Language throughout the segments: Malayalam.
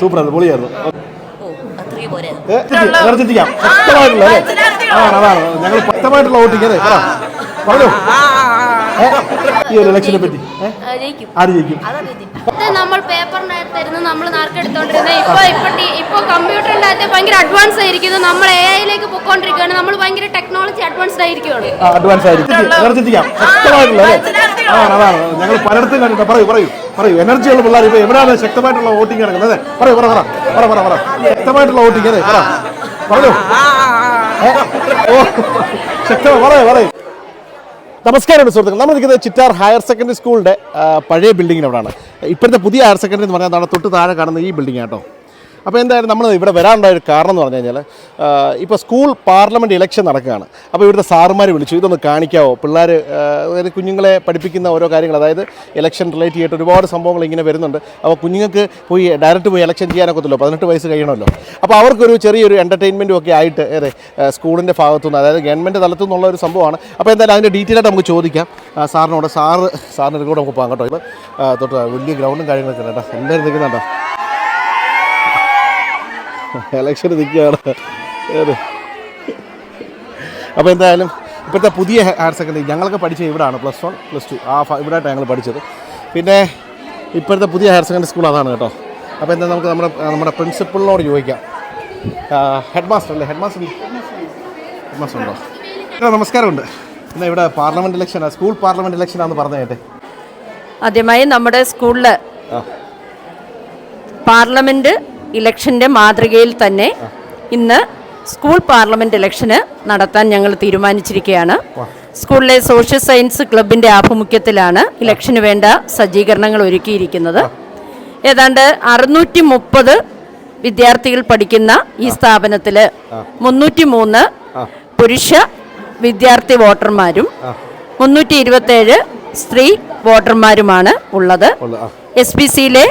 സൂപ്പർ ആയിരുന്നു. പൊളിയായിരുന്നു. എനർജറ്റിക്കാം ശക്തമായിട്ടുള്ള ആണ് അതാണ് ഞങ്ങൾ ശക്തമായിട്ടുള്ള വോട്ടിംഗ് പറ. പറഞ്ഞോ ഈ ഒരു ഇലക്ഷനെ പറ്റി. ആര് ജയിക്കും? നമ്മൾ നാർക്കെടുത്തോണ്ടിരുന്നത് ഇപ്പൊ ഇപ്പൊ ഇപ്പൊ കമ്പ്യൂട്ടറിന്റെ അകത്ത് ഭയങ്കര അഡ്വാൻസ് ആയിരിക്കുന്നു. നമ്മൾ എ ഐയിലേക്ക് പൊക്കോണ്ടിരിക്കുകയാണ് നമ്മൾ ഭയങ്കര ടെക്നോളജി അഡ്വാൻസ്ഡ് ആയിരിക്കുകയാണ്. അഡ്വാൻസ് ആയിരിക്കും. ഞങ്ങൾ പലയിടത്തും കണ്ടിട്ട് പറയൂ പറയൂ പറയൂ. എനർജിയുള്ള പിള്ളേർ ഇപ്പൊ എവിടെയാണ് ശക്തമായിട്ടുള്ള വോട്ടിംഗ് നടക്കുന്നത്? അതെ പറയൂ പറ പറ പറ പറ പറ. ശക്തമായിട്ടുള്ള വോട്ടിംഗ് അതെ പറ. പറഞ്ഞോ ഓ ശക്തമായി പറയൂ പറയൂ. നമസ്കാരം സുഹൃത്തുക്കൾ നമ്മൾ നിൽക്കുന്നത് ചിറ്റാർ ഹയർ സെക്കൻഡറി സ്കൂളിന്റെ പഴയ ബിൽഡിങ്ങിന് അവിടെയാണ്. ഇപ്പോഴത്തെ പുതിയ ഹയർ സെക്കൻഡറി എന്ന് പറഞ്ഞാൽ തൊട്ട് താഴെ കാണുന്ന ഈ ബിൽഡിംഗ് കേട്ടോ. അപ്പോൾ എന്തായാലും നമ്മൾ ഇവിടെ വരാനുള്ള ഒരു കാരണം എന്ന് പറഞ്ഞു കഴിഞ്ഞാൽ ഇപ്പോൾ സ്കൂൾ പാർലമെന്റ് ഇലക്ഷൻ നടക്കുകയാണ്. അപ്പോൾ ഇവിടുത്തെ സാറുമാർ വിളിച്ചു ഇതൊന്ന് കാണിക്കാവോ? പിള്ളേർ കുഞ്ഞുങ്ങളെ പഠിപ്പിക്കുന്ന ഓരോ കാര്യങ്ങൾ അതായത് ഇലക്ഷൻ റിലേറ്റ് ചെയ്തിട്ട് ഒരുപാട് സംഭവങ്ങൾ ഇങ്ങനെ വരുന്നുണ്ട്. അപ്പോൾ കുഞ്ഞുങ്ങൾക്ക് പോയി ഡയറക്റ്റ് പോയി ഇലക്ഷൻ ചെയ്യാനൊക്കത്തില്ലോ പതിനെട്ട് വയസ്സ് കഴിയണമല്ലോ. അപ്പോൾ അവർക്കൊരു ചെറിയൊരു എന്റർടൈൻമെന്റും ഒക്കെ ആയിട്ട് അതെ സ്കൂളിന്റെ ഭാഗത്തുനിന്ന് അതായത് ഗവൺമെന്റ് തലത്തു നിന്നുള്ള ഒരു സംഭവമാണ്. അപ്പോൾ എന്തായാലും അതിന്റെ ഡീറ്റെയിൽ ആയിട്ട് നമുക്ക് ചോദിക്കാം. സാറിനോട് സാറ് സാറിന്റെ കൂടെ നമുക്ക് പോകാം കേട്ടോ. തൊട്ട് വലിയ ഗ്രൗണ്ടും കാര്യങ്ങളൊക്കെ ഉണ്ട് കേട്ടോ. എല്ലാവരും നിൽക്കുന്നുണ്ടോ? ഇലക്ഷന് നിൽക്കുകയാണ്. അപ്പോൾ എന്തായാലും ഇപ്പോഴത്തെ പുതിയ ഹയർ സെക്കൻഡറി ഞങ്ങളൊക്കെ പഠിച്ചത് ഇവിടെയാണ് പ്ലസ് വൺ പ്ലസ് ടു ആ ഇവിടായിട്ടാണ് ഞങ്ങൾ പഠിച്ചത്. പിന്നെ ഇപ്പോഴത്തെ പുതിയ ഹയർ സെക്കൻഡറി സ്കൂൾ അതാണ് കേട്ടോ. അപ്പോൾ എന്താ നമുക്ക് നമ്മുടെ നമ്മുടെ പ്രിൻസിപ്പളിനോട് ചോദിക്കാം. ഹെഡ് മാസ്റ്റർ അല്ലേ? ഹെഡ് മാസ്റ്റർ ഹെഡ് മാസ്റ്റർ ഉണ്ടോ നമസ്കാരമുണ്ട്. പിന്നെ ഇവിടെ പാർലമെന്റ് ഇലക്ഷനാണ് സ്കൂൾ പാർലമെന്റ് ഇലക്ഷനാണെന്ന് പറഞ്ഞു കേട്ടെ. ആദ്യമായി നമ്മുടെ സ്കൂളിൽ ആ. ഇലക്ഷന്റെ മാതൃകയിൽ തന്നെ ഇന്ന് സ്കൂൾ പാർലമെന്റ് ഇലക്ഷന് നടത്താൻ ഞങ്ങൾ തീരുമാനിച്ചിരിക്കുകയാണ്. സ്കൂളിലെ സോഷ്യൽ സയൻസ് ക്ലബിന്റെ ആഭിമുഖ്യത്തിലാണ് ഇലക്ഷന് വേണ്ട സജ്ജീകരണങ്ങൾ ഒരുക്കിയിരിക്കുന്നത്. ഏതാണ്ട് അറുന്നൂറ്റി മുപ്പത് വിദ്യാർത്ഥികൾ പഠിക്കുന്ന ഈ സ്ഥാപനത്തിൽ മുന്നൂറ്റി മൂന്ന് പുരുഷ വിദ്യാർത്ഥി വോട്ടർമാരും മുന്നൂറ്റി ഇരുപത്തേഴ് സ്ത്രീ വോട്ടർമാരുമാണ് ഉള്ളത്. ഉള്ളു എസ് പി സിയിലെ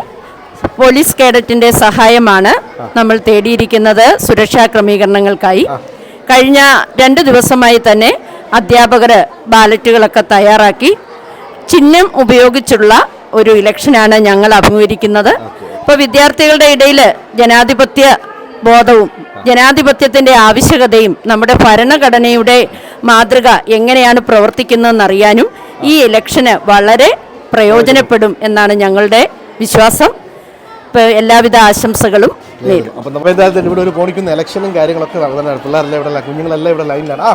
പോലീസ് കേഡറ്റിന്റെ സഹായമാണ് നമ്മൾ തേടിയിരിക്കുന്നത് സുരക്ഷാ ക്രമീകരണങ്ങൾക്കായി. കഴിഞ്ഞ രണ്ട് ദിവസമായി തന്നെ അധ്യാപകർ ബാലറ്റുകളൊക്കെ തയ്യാറാക്കി. ചിഹ്നം ഉപയോഗിച്ചുള്ള ഒരു ഇലക്ഷനാണ് ഞങ്ങൾ അഭിമുഖീകരിക്കുന്നത്. ഇപ്പോൾ വിദ്യാർത്ഥികളുടെ ഇടയിൽ ജനാധിപത്യ ബോധവും ജനാധിപത്യത്തിന്റെ ആവശ്യകതയും നമ്മുടെ ഭരണഘടനയുടെ മാതൃക എങ്ങനെയാണ് പ്രവർത്തിക്കുന്നതെന്ന് അറിയാനും ഈ ഇലക്ഷന് വളരെ പ്രയോജനപ്പെടും എന്നാണ് ഞങ്ങളുടെ വിശ്വാസം. എല്ലാവിധ ആശംസകളും നേരും. അപ്പം നമ്മൾ എന്തായാലും ഇവിടെ ഒരു കോണിക്കുന്ന ഇലക്ഷനും കാര്യങ്ങളൊക്കെ നടന്നതാണ് പിള്ളേരെല്ലാം ഇവിടെ കുഞ്ഞുങ്ങളെല്ലാം ഇവിടെ ലൈനിലാണ് ആ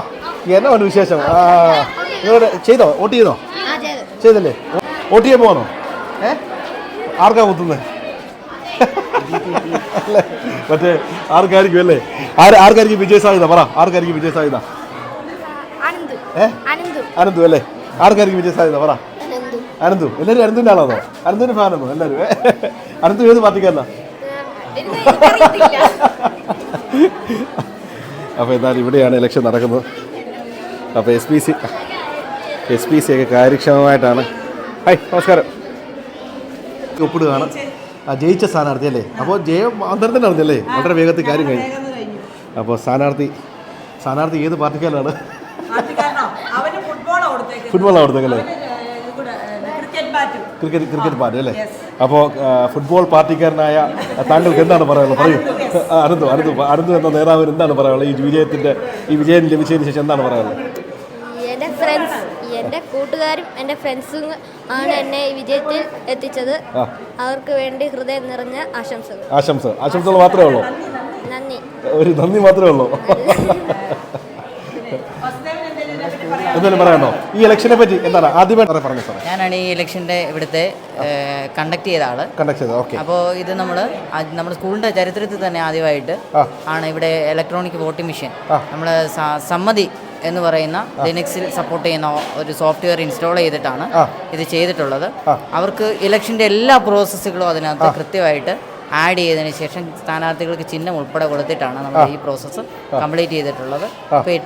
എന്നാ ഉണ്ട് വിശേഷം? ആ നിങ്ങളുടെ ചെയ്തോ? വോട്ട് ചെയ്തോ? ചെയ്തല്ലേ? വോട്ട് ചെയ്യാൻ പോകണോ ഏ? ആർക്കാ കുത്തുന്നത് അല്ലേ? മറ്റേ ആർക്കായിരിക്കും അല്ലേ? ആര് ആർക്കായിരിക്കും വിജയ സാധ്യത? പറ ആർക്കായിരിക്കും വിജയ സാധ്യത? ഏ? അനന്തു അല്ലേ? ആർക്കായിരിക്കും വിജയ സാധ്യത? പറ. അനന്തു എല്ലാരും എല്ലാവരും അനന്തുവിന്റെ ആളാണോ അനന്തുവിന്റെ ഫാനാണോ എല്ലാവരും? അനന്തു ഏത് പാർട്ടിക്കാരനാ അപ്പോൾ എന്നാലും ഇവിടെയാണ് ഇലക്ഷൻ നടക്കുന്നത്. അപ്പോൾ S P C S P C ഒക്കെ കാര്യക്ഷമമായിട്ടാണ്. ഹായ് നമസ്കാരം. ഒപ്പിടുകയാണ്. ആ ജയിച്ച സ്ഥാനാർത്ഥി അല്ലേ? അപ്പോൾ ജയം അന്തരം നടന്നല്ലേ വളരെ വേഗത്തിൽ കാര്യം കഴിഞ്ഞു. അപ്പോൾ സ്ഥാനാർത്ഥി സ്ഥാനാർത്ഥി ഏത് പാർട്ടിക്കാരനാണ്. ഫുട്ബോളാണ് കൊടുത്തേക്കല്ലേ ക്രിക്കറ്റ്. ക്രിക്കറ്റ് പാർട്ടി അല്ലേ? അപ്പോൾ ഫുട്ബോൾ പാർട്ടിക്കാരനായ താങ്കൾക്ക് എന്താണ് പറയാനുള്ളത്? പറയൂ. അനന്തു അനന്തു അനന്തു എന്ന നേതാവിന് എന്താണ് പറയാനുള്ളത്? ഈ വിജയത്തിന്റെ ഈ വിജയം ലഭിച്ചതിന് ശേഷം എന്താണ് പറയാനുള്ളത്? എന്റെ ഫ്രണ്ട്സ് എന്റെ കൂട്ടുകാരും എന്റെ ഫ്രണ്ട്സും ആണ് എന്നെ ഈ വിജയത്തിൽ എത്തിച്ചത്. അവർക്ക് വേണ്ടി ഹൃദയം നിറഞ്ഞ ആശംസകൾ. ആശംസ ആശംസകൾ മാത്രമേ ഉള്ളൂ? നന്ദി ഒരു നന്ദി മാത്രമേ ഉള്ളൂ. എന്തെങ്കിലും പറയാനോ ഈ ഇലക്ഷനെ പറ്റി എന്താണ്? ആദ്യമായിട്ട് പറഞ്ഞു സാറേ? ഞാനാണ് ഈ ഇലക്ഷന്റെ ഇവിടുത്തെ കണ്ടക്ട് ചെയ്ത ആൾ. കണ്ടക്ട് ചെയ്ത ഓക്കെ. അപ്പോൾ ഇത് നമ്മൾ നമ്മുടെ സ്കൂളിന്റെ ചരിത്രത്തിൽ തന്നെ ആദ്യമായിട്ട്. ആണ് ഇവിടെ ഇലക്ട്രോണിക് വോട്ടിംഗ് മെഷീൻ. നമ്മൾ സമ്മതി എന്ന് പറയുന്ന ലിനക്സിൽ സപ്പോർട്ട് ചെയ്യുന്ന ഒരു സോഫ്റ്റ്വെയർ ഇൻസ്റ്റാൾ ചെയ്തിട്ടാണ്. ഇത് ചെയ്തിട്ടുള്ളത്. അവർക്ക് ഇലക്ഷന്റെ എല്ലാ പ്രോസസ്സുകളും അതിനകത്ത് കൃത്യമായിട്ട് ആഡ് ചെയ്തതിന് ശേഷം സ്ഥാനാർത്ഥികൾക്ക് ചിഹ്നം ഉൾപ്പെടെ കൊടുത്തിട്ടാണ് നമ്മൾ ഈ പ്രോസസ്സ് കംപ്ലീറ്റ് ചെയ്തിട്ടുള്ളത്. അപ്പോൾ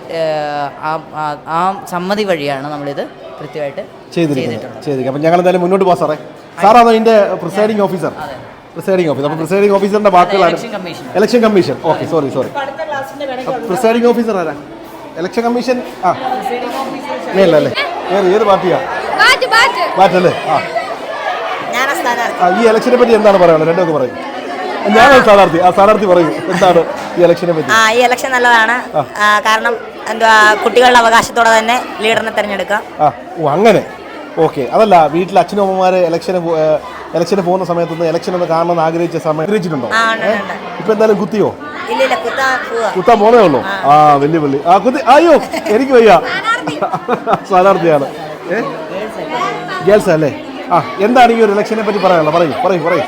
ആ സമ്മതി വഴിയാണ് നമ്മളിത് കൃത്യമായിട്ട് ചെയ്തിരിക്കുന്നത്. ചെയ്തിരിക്കും അപ്പം ഞങ്ങൾ എന്തായാലും മുന്നോട്ട് പോകാം സാറേ. സാറാണ് ഇതിന്റെ പ്രിസൈഡിംഗ് ഓഫീസർ പ്രിസൈഡിംഗ് ഓഫീസർ അപ്പോൾ പ്രിസൈഡിംഗ് ഓഫീസറിന്റെ വാക്കുകളാണ് election commission election commission okay sorry sorry presiding officer ആരാ? ഇലക്ഷൻ കമ്മീഷൻ ആ. മേലല്ലേ ഏത് ഏത് പാർട്ടിയാ? Bat bat. മാറ്റല്ലേ ആ. ഈ ഇലക്ഷനെ പറ്റി എന്താണ് പറയാനുള്ളത്? രണ്ടൊക്കെ പറയും. ഞാനാണ് സ്ഥാനാർത്ഥി. ആ സ്ഥാനാർത്ഥി പറയും. എന്താണ് ഈ ഇലക്ഷനെ പറ്റി? ആ ഈ ഇലക്ഷൻ നല്ലതാണ്. ആ, കാരണം എന്തുവാ കുട്ടികളുടെ അവകാശത്തോടെ തന്നെ ലീഡറിനെ തിരഞ്ഞെടുക്കാം. ആ ഓ അങ്ങനെ. ഓക്കെ. അതല്ല വീട്ടിൽ അച്ഛനും അമ്മമാരെ ഇലക്ഷന് പോ- ഏ, ഇലക്ഷന് പോകുന്ന സമയത്തൊന്ന് ഇലക്ഷൻ ഒന്ന് കാണണമെന്ന് ആഗ്രഹിച്ച സമയം ആഗ്രഹിച്ചിട്ടുണ്ടോ? ആ ഉണ്ട് ഉണ്ട്, ഉണ്ട്. ഇപ്പൊ എന്തായാലും കുത്തിയോ? ഇല്ല ഇല്ല കുത്താ പോവാ. കുത്താൻ പോണേ ഉള്ളൂ? ആ. വലിയ പുള്ളി. ആ കുത്തി അയ്യോ എനിക്ക് വയ്യ. സ്ഥാനാർത്ഥിയാണ്. ഗേൾസ് അല്ലേ? ആ എന്താണ് ഈ ഒരു ഇലക്ഷനെ പറ്റി പറയാനുള്ളത്? പറയൂ പറയൂ പറയൂ.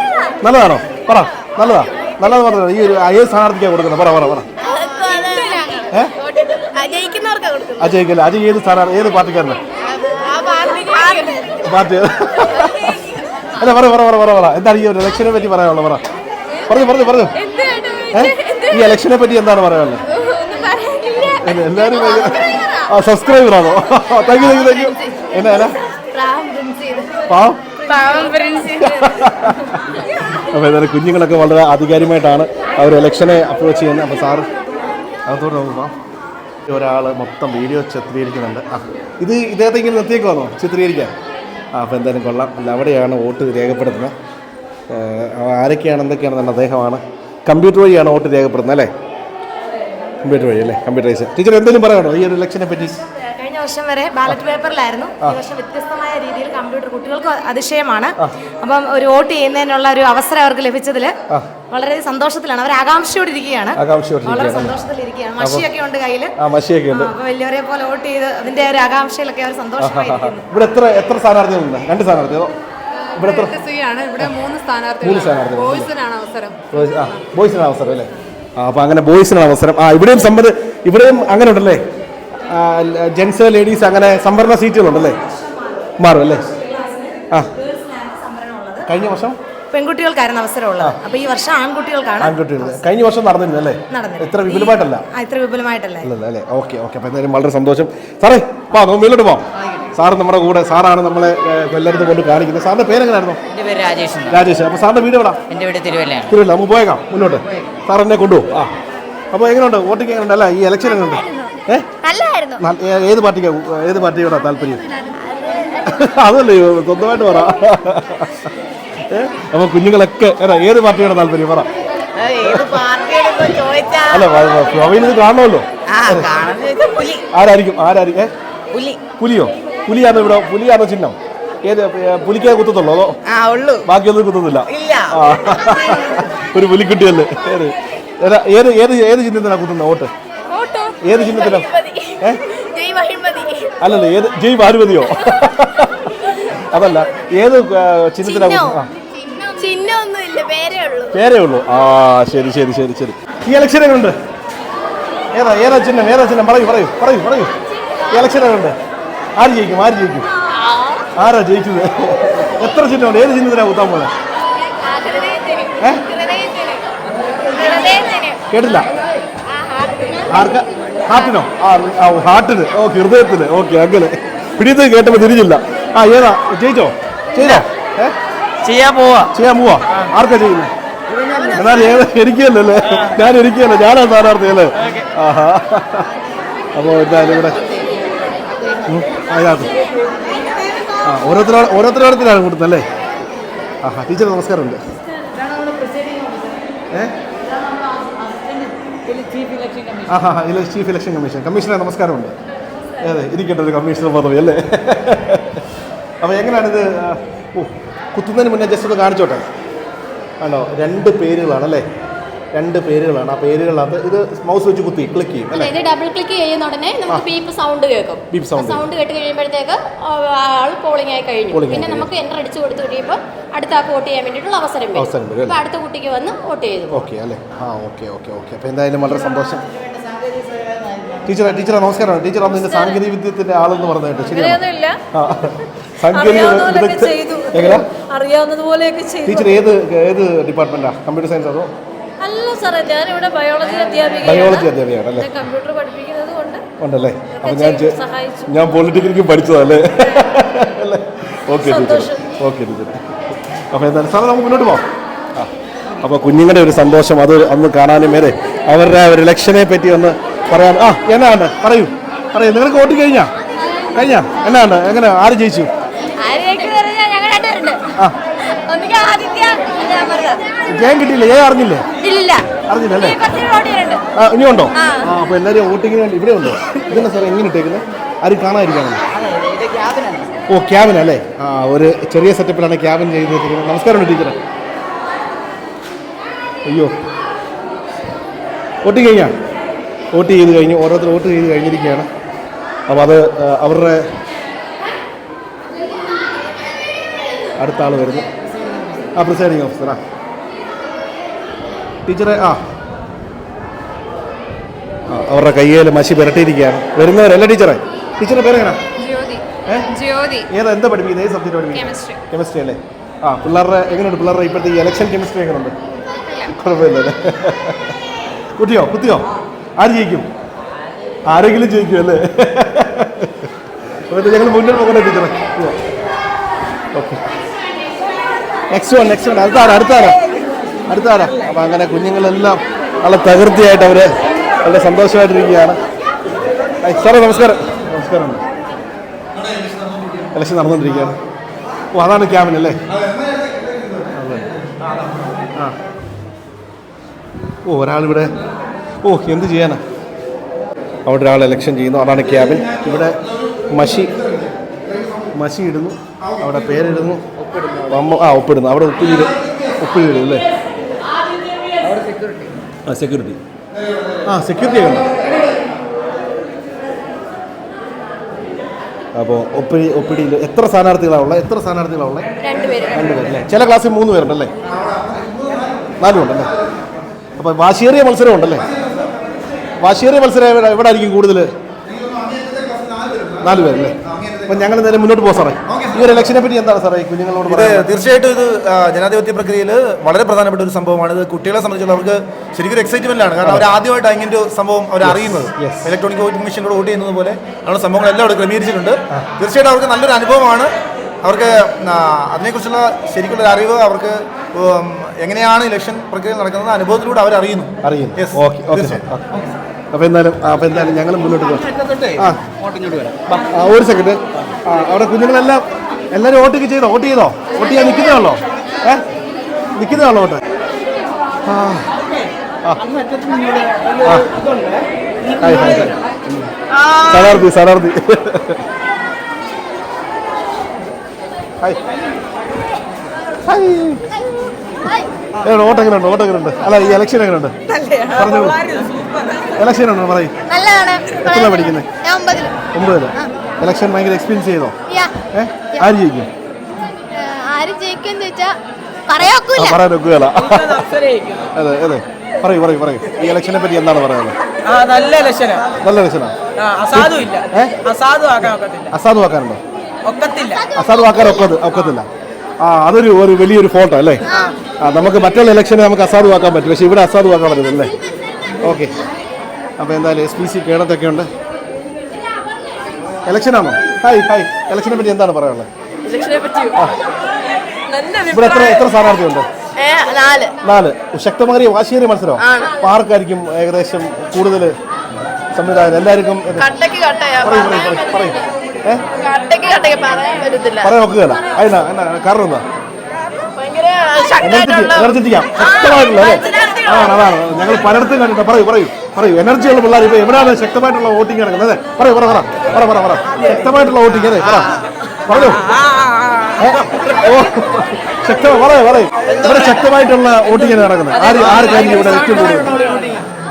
നല്ലതാണോ? പറ. നല്ലതാ. നല്ലത് പറഞ്ഞത് ഈ ഒരു ഏത് സ്ഥാനാർത്ഥിക്കാണ് കൊടുക്കുന്നത് പറ പറ പറ. അജയ്ക്കല്ല അജയ് ഏത് സ്ഥാനാർത്ഥി ഏത് പാർട്ടിക്കാരനാ? പാർട്ടി അല്ല പറ പറ പറ പറ പറ. എന്താണ് ഈ ഒരു ഇലക്ഷനെ പറ്റി പറയാനുള്ളത്? പറ. പറഞ്ഞു പറഞ്ഞു പറഞ്ഞു? ഈ ഇലക്ഷനെ പറ്റി എന്താണ് പറയാനുള്ളത്? എല്ലാവരും ആ സബ്സ്ക്രൈബർ ആണോ? Thank you thank you thank you എന്നാ പാവം? പാവം അപ്പോൾ ഏതായാലും കുഞ്ഞുങ്ങളൊക്കെ വളരെ ആധികാരികമായിട്ടാണ് അവർ ഇലക്ഷനെ അപ്രോച്ച് ചെയ്യുന്നത്. അപ്പോൾ സാറ് അകത്തോട്ട് നോക്കുമ്പോൾ ഒരാൾ മൊത്തം വീഡിയോ ചിത്രീകരിക്കുന്നുണ്ട്. ആ ഇത് ഇദ്ദേഹത്തെ ഇങ്ങനെ നിർത്തിയേക്കുവാണോ ചിത്രീകരിക്കാൻ? ആ അപ്പോൾ എന്തായാലും കൊള്ളാം. അല്ല അവിടെയാണ് വോട്ട് രേഖപ്പെടുത്തുന്നത്. ആരൊക്കെയാണ് എന്തൊക്കെയാണെന്നുണ്ട് അദ്ദേഹമാണ്. കമ്പ്യൂട്ടർ വഴിയാണ് വോട്ട് രേഖപ്പെടുത്തുന്നത് അല്ലേ? കമ്പ്യൂട്ടർ വഴി അല്ലേ? കമ്പ്യൂട്ടറൈസ് ടീച്ചർ എന്തെങ്കിലും പറയണോ ഈ ഒരു ഇലക്ഷനെ പറ്റി? വർഷം വരെ ബാലറ്റ് പേപ്പറിലായിരുന്നു. ഈ വർഷം വ്യത്യസ്തമായ രീതിയിൽ കമ്പ്യൂട്ടർ കുട്ടികൾക്ക് അതിശയമാണ്. അപ്പം ഒരു വോട്ട് ചെയ്യുന്നതിനുള്ള ഒരു അവസരം അവർക്ക് ലഭിച്ചതിൽ വളരെ സന്തോഷത്തിലാണ്. അവർ ആകാംക്ഷയോടെ ഇരിക്കുകയാണ് വളരെ. സന്തോഷത്തിലിരിക്കുകയാണ്. മഷിയൊക്കെ ഉണ്ട് കയ്യിൽ ആ മഷിയൊക്കെ ഉണ്ട് അപ്പൊ വലിയവരെ പോലെ വോട്ട് ചെയ്ത് അതിന്റെ ഒരു ആകാംക്ഷയിലൊക്കെ അവർ സന്തോഷമായി ഇവിടെ എത്ര എത്ര സ്ഥാനാർത്ഥികളുണ്ട് രണ്ട് സ്ഥാനാർത്ഥി അതോ ഇവിടെ ഇവിടെ മൂന്ന് സ്ഥാനാർത്ഥികൾ സ്ഥാനാർത്ഥികൾ. ബോയ്സിനാണ് അവസരം. ബോയ്സ് ബോയ്സിനാണ് അവസരം അല്ലേ? ആ അപ്പോൾ അങ്ങനെ ബോയ്സിനാണ് അവസരം. ആ ഇവിടെയും സമ്മത് ഇവിടെയും അങ്ങനെ ഉണ്ടല്ലേ? ജെൻസ് ലേഡീസ് അങ്ങനെ സംവരണ സീറ്റുകളുണ്ടല്ലേ? മാറും അല്ലേ? ആ. കഴിഞ്ഞ വർഷം? പെൺകുട്ടികൾക്കായിരുന്നു അവസരമുള്ളത്. അപ്പൊ ഈ വർഷം ആൺകുട്ടികൾക്കാണ് ആൺകുട്ടികൾ. കഴിഞ്ഞ വർഷം നടന്നിരുന്നല്ലേ? നടന്നിരുന്നു. ഇത്ര വിപുലമായിട്ടല്ല? ആ, ഇത്ര വിപുലമായിട്ടല്ല? അല്ലല്ല അല്ലേ ഓക്കെ ഓക്കെ. അപ്പൊ എന്തായാലും വളരെ സന്തോഷം. സാറേ വാ നമുക്ക് മേലോട്ട് പോവാം. സാറ് നമ്മുടെ കൂടെ സാറാണ് നമ്മളെ കൊല്ലത്ത് കൊണ്ട് കാണിക്കുന്നത്. സാറിന്റെ പേരെങ്ങനായിരുന്നു? എന്റെ പേര് രാജേഷ് രാജേഷ്. അപ്പൊ സാറിന്റെ വീട് എവിടാ? എന്റെ വീട് തിരുവല്ലയാണ്. തിരുവല്ല. നമുക്ക് പോയേക്കാം. മുന്നോട്ട്. സാർ എന്നെ കൊണ്ടുപോകും ആ. അപ്പോൾ എങ്ങനെയുണ്ട്? വോട്ടിംഗ് എങ്ങനെയുണ്ട്? അല്ല? ഈ ഇലക്ഷൻ എങ്ങനെയുണ്ട്? ഏത് പാർട്ടിക്കാ ഏത് പാർട്ടിയോടാ താല്പര്യം? അതല്ലേ സ്വന്തമായിട്ട് പറ. ഏ? അപ്പോൾ കുഞ്ഞുങ്ങളൊക്കെ ഏതാ ഏത് പാർട്ടിയോടാ താല്പര്യം? പറ. ഏത് പാർട്ടിയുടെ ചോദിച്ചാ? അല്ല പ്രവീൺ ഇത് പുലി. ആരായിരിക്കും? ആരായിരിക്കും പുലി. പുലിയോ? പുലിയാണോ ഇവിടെ? പുലിയാണോ ചിഹ്നം? ഏത് പുലിക്കേ കുത്തത്തുള്ളൂ അതോ? ആ ഉള്ളു. ബാക്കിയൊന്നും കുത്തത്തില്ല. ഇല്ല. ഒരു പുലിക്കുട്ടിയല്ലേ? ഏത്? ഏത് ഏത് ഏത് ചിഹ്നത്തിനാ കുത്തുന്നത് വോട്ട്? ഏത് ചിഹ്നത്തിലോ? ഏ? അല്ലല്ല ഏത് ജയ് ഭാനുമതിയോ അതല്ല ഏത്? ആ പേരേ ഉള്ളൂ. ആ ശരി ശരി ശരി ശരി. ഈ ഇലക്ഷൻ എങ്ങനെയുണ്ട് ഏതാ ഏതാ ചിഹ്നം ഏതാ ചിഹ്നം? പറയൂ പറയൂ പറയൂ പറയൂ. എങ്ങനെയുണ്ട് ആര് ജയിക്കും ആര് ജയിക്കും? ആരാ ജയിച്ചത്? എത്ര ചിഹ്നമുണ്ട്? ഏത് ചിഹ്നത്തിനാ കുത്താൻ പോലെ ഏ? കേട്ടില്ല. ആർക്ക? ഹാർട്ടിനോ? ആ ഹാർട്ടിന്. ഓക്കെ ഹൃദയത്തിന്. ഓക്കെ അങ്ങനെ. പിടിയത് കേട്ടപ്പോൾ തിരിഞ്ഞില്ല. ആ ഏതാ? ജയിച്ചോ? ചെയ്തോ? ചെയ്യാൻ പോവാ. ചെയ്യാൻ പോവാ? ആർക്കാ ചെയ്യുന്നത് എന്നാൽ ഏത്? എനിക്കല്ലേ ഞാൻ എനിക്കല്ല. ഞാനാ സ്ഥാനാർത്ഥി അല്ലേ? ആഹാ. അപ്പോൾ എന്തായാലും ഇവിടെ അതിനകത്ത്. ആ ഓരോരുത്തരോട് ഓരോരുത്തരോടത്തിലാണ് കൊടുത്തല്ലേ ആഹാ ടീച്ചർ നമസ്കാരമുണ്ട്. ഏ? ആഹാ ചീഫ് ഇലക്ഷൻ കമ്മീഷൻ കമ്മീഷണർ നമസ്കാരമുണ്ട്. അതെ ഇരിക്കട്ടെ ഒരു കമ്മീഷണർ പദവി അല്ലേ? അപ്പോൾ എങ്ങനെയാണിത്? ഓ കുത്തുന്നതിന് മുന്നേ ജസ്റ്റ് ഒന്ന് കാണിച്ചോട്ടെ. ആണോ രണ്ട് പേരുകളാണ് അല്ലേ രണ്ട് പേരുകളാണ്. ആ പേരുകളത് ഇത് മൗസ് വെച്ച് കുത്തി ക്ലിക്ക് ചെയ്യും അല്ലേ ഇത് ഡബിൾ ക്ലിക്ക് ചെയ്യുന്ന ഉടനെ നമുക്ക് ബീപ്പ് സൗണ്ട് കേൾക്കും. ബീപ്പ് സൗണ്ട് സൗണ്ട് കേട്ട് കഴിയുമ്പോഴത്തേക്ക് ആൾ പോളിംഗ് ആയി കഴിഞ്ഞു. പിന്നെ നമുക്ക് എന്റർ അടിച്ച് കൊടുത്തു കഴിയുമ്പോൾ അടുത്ത ആ വോട്ട് ചെയ്യാൻ വേണ്ടിയിട്ടുള്ള അവസരം അവസരം വരും അപ്പോൾ അടുത്ത കുട്ടിക്ക് വന്ന് വോട്ട് ചെയ്തു. ഓക്കെ അല്ലേ? ആ ഓക്കെ ഓക്കെ ഓക്കെ അപ്പോൾ എന്തായാലും വളരെ സന്തോഷം. ടീച്ചറെ ടീച്ചറെ നമസ്കാരം. ടീച്ചർ അന്ന് ഇതിന്റെ സാങ്കേതിക വിദ്യത്തിന്റെ ആളെന്ന് പറഞ്ഞു കേട്ടോ ശരിയാണ് ടീച്ചർ ഏത് ഏത് ഡിപ്പാർട്ട്മെന്റാ കമ്പ്യൂട്ടർ സയൻസ് അതോ? അല്ല സാറേ ഞാനിവിടെ ബയോളജി ബയോളജി അധ്യാപികയാണ്. അല്ലേ? കമ്പ്യൂട്ടർ പഠിപ്പിക്കുന്നത് കൊണ്ട് ഉണ്ടല്ലേ? അപ്പം ഞാൻ ഞാൻ പൊളിറ്റിക്കലിക്ക് പഠിച്ചതല്ലേ? അല്ലേ? ഓക്കെ ടീച്ചർ ഓക്കെ ടീച്ചർ അപ്പോൾ എന്തായാലും സാറേ നമുക്ക് മുന്നോട്ട് പോകാം ആ അപ്പോൾ കുഞ്ഞുങ്ങളുടെ ഒരു സന്തോഷം അത് അന്ന് കാണാനും വരെ അവരുടെ ഒരു ഇലക്ഷനെ പറ്റി ഒന്ന് പറയാൻ ആ എന്നാണ്? പറയൂ. പറയൂ. നിങ്ങൾക്ക് വോട്ട് കഴിഞ്ഞാ? കഴിഞ്ഞാ? എന്നാണ്? എങ്ങനെ? ആര് ജയിച്ചു? ജയം കിട്ടിയില്ലേ? ജയം അറിഞ്ഞില്ലേ? അറിഞ്ഞില്ല ഓടിയുണ്ട് ഇനിയുണ്ടോ ആ അപ്പൊ എല്ലാവരും വോട്ടിങ്ങിന് വേണ്ടി ഇവിടെ ഉണ്ടോ? ഇതെന്നാ സാർ എങ്ങനെ ഇട്ടേക്കുന്നത് ആരും കാണാതിരിക്കാണോ ഓ ക്യാബിൻ അല്ലേ? ആ ഒരു ചെറിയ സെറ്റപ്പിലാണ് ക്യാബിൻ ചെയ്ത് വെച്ചിരിക്കുന്നത് നമസ്കാരം ടീച്ചറെ. അയ്യോ. വോട്ടിങ് കഴിഞ്ഞാ? വോട്ട് ചെയ്ത് കഴിഞ്ഞു ഓരോരുത്തർ വോട്ട് ചെയ്ത് കഴിഞ്ഞിരിക്കുകയാണ്. അപ്പോൾ അത് അവരുടെ അടുത്ത ആൾ വരുന്നു. ആ പ്രിസൈഡിങ് ഓഫീസറാ ടീച്ചറെ ആ. അവരുടെ കയ്യിൽ മഷി പുരട്ടിയിരിക്കുകയാണ്. വരുന്നവരല്ല ടീച്ചറെ? ടീച്ചറിന്റെ പേരെങ്ങനെ? ഏതാ എന്താ പഠിപ്പിക്കുന്നത്? ഏത് സബ്ജക്റ്റ് പഠിപ്പിക്കുന്നത്? കെമിസ്ട്രി അല്ലേ? ആ പിള്ളേരുടെ എങ്ങനെയുണ്ട് പിള്ളേരുടെ ഇപ്പോഴത്തെ ഈ ഇലക്ഷൻ കെമിസ്ട്രി എങ്ങനെയുണ്ട് കുഴപ്പമില്ലല്ലേ കുട്ടിയോ കുത്തിയോ ആര് ജയിക്കും? ആരെങ്കിലും ജയിക്കും അല്ലേ? ഞങ്ങൾ മുന്നോട്ട് പോകട്ടെ ടീച്ചറെ? Okay. Next one next one അടുത്താരാ അടുത്താരാ? അടുത്താരാ? അപ്പം അങ്ങനെ കുഞ്ഞുങ്ങളെല്ലാം നല്ല തകൃതിയായിട്ട് അവർ വളരെ സന്തോഷമായിട്ടിരിക്കുകയാണ്. സാറേ നമസ്കാരം. നമസ്കാരം. ഇലക്ഷൻ നടന്നുകൊണ്ടിരിക്കുകയാണ്. ഓ അതാണ് ക്യാബിൻ അല്ലേ? ഓ ഒരാളിവിടെ. ഓ എന്ത് ചെയ്യാനാ? അവിടെ ഒരാൾ ഇലക്ഷൻ ചെയ്യുന്നു. അതാണ് ക്യാബിൻ ഇവിടെ മഷി മഷി ഇടുന്നു. അവിടെ പേരിടുന്നു. ആ ഒപ്പിടുന്നു. അവിടെ ഉപ്പിടും ഉപ്പിടും അല്ലേ? ആ സെക്യൂരിറ്റി ആ സെക്യൂരിറ്റി ഉണ്ട്. അപ്പോൾ ഒപ്പിടി ഒപ്പിടിയിൽ എത്ര സ്ഥാനാർത്ഥികളാണ് ഉള്ളത് എത്ര സ്ഥാനാർത്ഥികളാണ് ഉള്ളത് രണ്ട് പേര്. അല്ലേ? ചില ക്ലാസ്സിൽ മൂന്ന് പേരുണ്ടല്ലേ? നാലും ഉണ്ടല്ലേ? അപ്പോൾ വാശിയേറിയ മത്സരം ഉണ്ടല്ലേ? വാശിയേറിയ മത്സരം എവിടെ എവിടെ ആയിരിക്കും കൂടുതൽ നാല് പേരല്ലേ? അപ്പം ഞങ്ങൾ നേരെ മുന്നോട്ട് പോകാം സാറേ. ഈ ഒരു ഇലക്ഷനെ പറ്റി എന്താണ് സാറേ? ഈ കുഞ്ഞുങ്ങളോട് ഇത് തീർച്ചയായിട്ടും ഇത് ജനാധിപത്യ പ്രക്രിയയിൽ വളരെ പ്രധാനപ്പെട്ട ഒരു സംഭവമാണ്. ഇത് കുട്ടികളെ സംബന്ധിച്ചുള്ള അവർക്ക് ശരിക്കും ഒരു എക്സൈറ്റ്മെന്റ് ആണ് കാരണം അവർ ആദ്യമായിട്ട് അങ്ങനെ ഒരു സംഭവം അവർ അറിയുന്നത്. ഇലക്ട്രോണിക് വോട്ടിംഗ് മെഷീനിലൂടെ വോട്ട് ചെയ്യുന്നത് പോലെ അങ്ങനെയുള്ള സംഭവങ്ങളെല്ലാം അവിടെ ക്രമീകരിച്ചിട്ടുണ്ട്. തീർച്ചയായിട്ടും അവർക്ക് നല്ലൊരു അനുഭവമാണ്. അവർക്ക് അതിനെക്കുറിച്ചുള്ള ശരിക്കുള്ള ഒരു അറിവ് അവർക്ക് എങ്ങനെയാണ് ഇലക്ഷൻ പ്രക്രിയ നടക്കുന്നത് അനുഭവത്തിലൂടെ അവർ അറിയുന്നു. അറിയുന്നു. ഓക്കെ ഓക്കെ അപ്പോൾ എന്തായാലും അപ്പൊ അപ്പോൾ എന്തായാലും ഞങ്ങൾ മുന്നോട്ട് പോകാം. ആ ഒരു സെക്കൻഡ് അവിടെ കുഞ്ഞുങ്ങളെല്ലാം എല്ലാവരും വോട്ടൊക്കെ ചെയ്തോ? വോട്ട് ചെയ്തോ? വോട്ട് ചെയ്യാൻ നിൽക്കുന്നതാണല്ലോ ഏ? നിൽക്കുന്നതാണല്ലോ വോട്ട്. ആ. Hi, hi, hi. Hi vote എങ്ങനെയുണ്ട്? വോട്ട് എങ്ങനെയുണ്ട്? അല്ല ഈ ഇലക്ഷൻ എങ്ങനെയുണ്ട്? പറഞ്ഞോളൂ. ഇലക്ഷൻ ഉണ്ടോ പറയും. എത്ര പഠിക്കുന്നത് ഒമ്പതിൽ. ഇലക്ഷൻ ഭയങ്കര എക്സ്പീരിയൻസ് ചെയ്തോ? യാ. ഏ ആര് ജയിക്കും? ആര് ജയിക്കുമെന്ന് വെച്ചാ പറയാക്കൂല ആ, പറയാൻ ഒക്കുകയല്ല അതെ അതെ. പറയൂ പറയൂ പറയൂ. ഈ ഇലക്ഷനെ പറ്റി എന്താണ് പറയാനുള്ളത്? ആ നല്ല ഇലക്ഷനാ നല്ല ഇലക്ഷനാണ് ആ. അസാധു ഇല്ല. ഏ? അസാധു ആക്കാൻ ഒക്കത്തില്ല. അസാധുവാക്കാനുണ്ടോ ഒക്കത്തില്ല. അസാധുവാക്കാൻ ഒക്കത് ഒക്കത്തില്ല. ആ അതൊരു ഒരു വലിയൊരു ഫോട്ടോ അല്ലേ? ആ. നമുക്ക് മറ്റുള്ള ഇലക്ഷനെ നമുക്ക് അസാധുവാക്കാൻ പറ്റും. പക്ഷേ ഇവിടെ അസാധുവാക്കാൻ പറ്റുന്നില്ലേ ഓക്കെ. അപ്പോൾ എന്തായാലും എസ് പി സി കേണത്തൊക്കെ ഉണ്ട്. ഇലക്ഷനാണോ ഹായ് ഹായ് ഇലക്ഷനെ പറ്റി എന്താണ് പറയാനുള്ളത്? ഇലക്ഷനെ പറ്റി നല്ല ഇവിടെ എത്ര എത്ര സ്ഥാനാർത്ഥിയുണ്ട് നാല്. ശക്തമേറിയ വാശിയേറിയ മത്സരം ആർക്കായിരിക്കും ഏകദേശം കൂടുതൽ സംവിധാനം എല്ലാവർക്കും പറയാൻ ഒക്കുകയല്ല. അതിനാ എന്നാ കാരണം എന്താ? ഭയങ്കര എനർജറ്റി എനർജറ്റിക്കാം. ശക്തമായിട്ടുള്ള അല്ലേ? അതാണ് അതാണ്. ഞങ്ങൾ പലയിടത്തും കണ്ടിട്ട് പറയൂ പറയൂ. പറയൂ. എനർജിയുള്ള പിള്ളേർ ഇപ്പോൾ എവിടെയാണ് ശക്തമായിട്ടുള്ള വോട്ടിംഗ് നടക്കുന്നത്? അതെ പറയൂ പറ പറ. പറ പറ പറ. ശക്തമായിട്ടുള്ള വോട്ടിംഗ് അതെ പറ. പറയൂ ഓ ശക്തമായി പറയൂ പറയൂ. ഇവിടെ ശക്തമായിട്ടുള്ള വോട്ടിംഗ് നടക്കുന്നത്? ആര് ആർക്കായിരിക്കും ഇവിടെ ഏറ്റവും കൂടുതൽ?